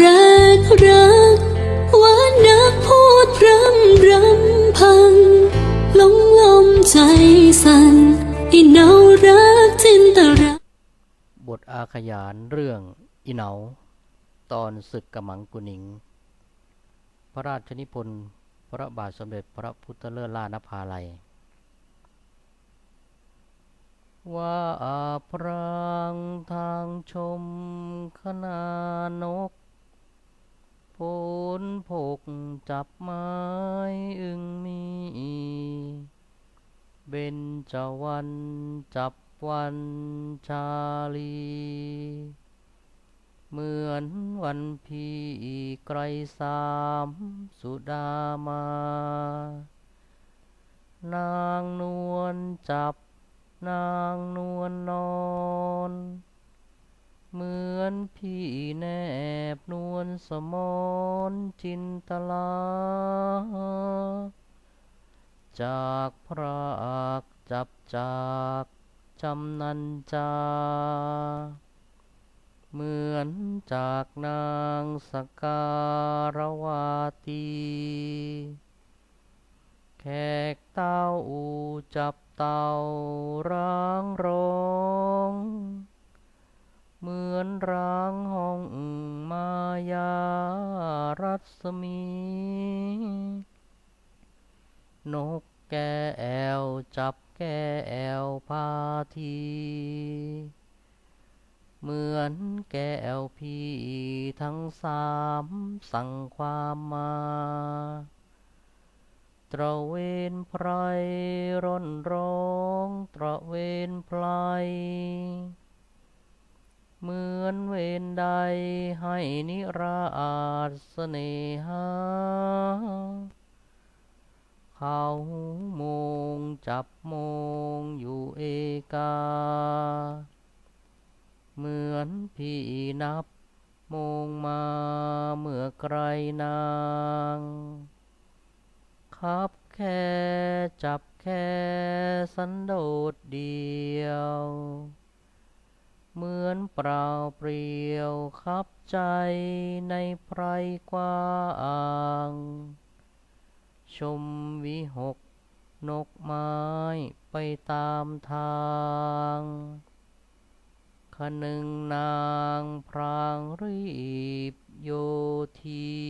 รักรักหวานนักพูดพร่ำรำพันหลงลมใจสั่นอีเนารักจินตราบทอาขยานเรื่องอีเนาตอนศึกกำมังกุนิง พระราชนิพนธ์พระบาทสมเด็จพระพุทธเลิศล่านภาลัยว่าอาพรางทางชมขนานก นพกจับไม้อึงมีเบญจวรรณจับวันชาลี เหมือนวันพี่ไกรสามสุดามา นางนวลจับนางนวลน สมนจินตลา จากพรากจับจากจำนันจา เหมือนจากนางสการวาตี แขกเต้าจับเต่าร้างร้อง เหมือนร้าง มี นกแก้วจับแก้วพาที เหมือนแก้วพี่ทั้งสามสั่งความมาตระเวนไพรร่นร้องตระเวนไพร ใดให้นิราชเสน่หา เขาโมงจับโมงอยู่เอกา เหมือนพี่นับโมงมาเมื่อไกลนางคับแค่จับแค่สันโดษเดียว นเปล่าเปลี่ยวคับใจในไพรกว้างชมวิหกนกไม้ไปตามทางขนึงนางพรางรีบโยที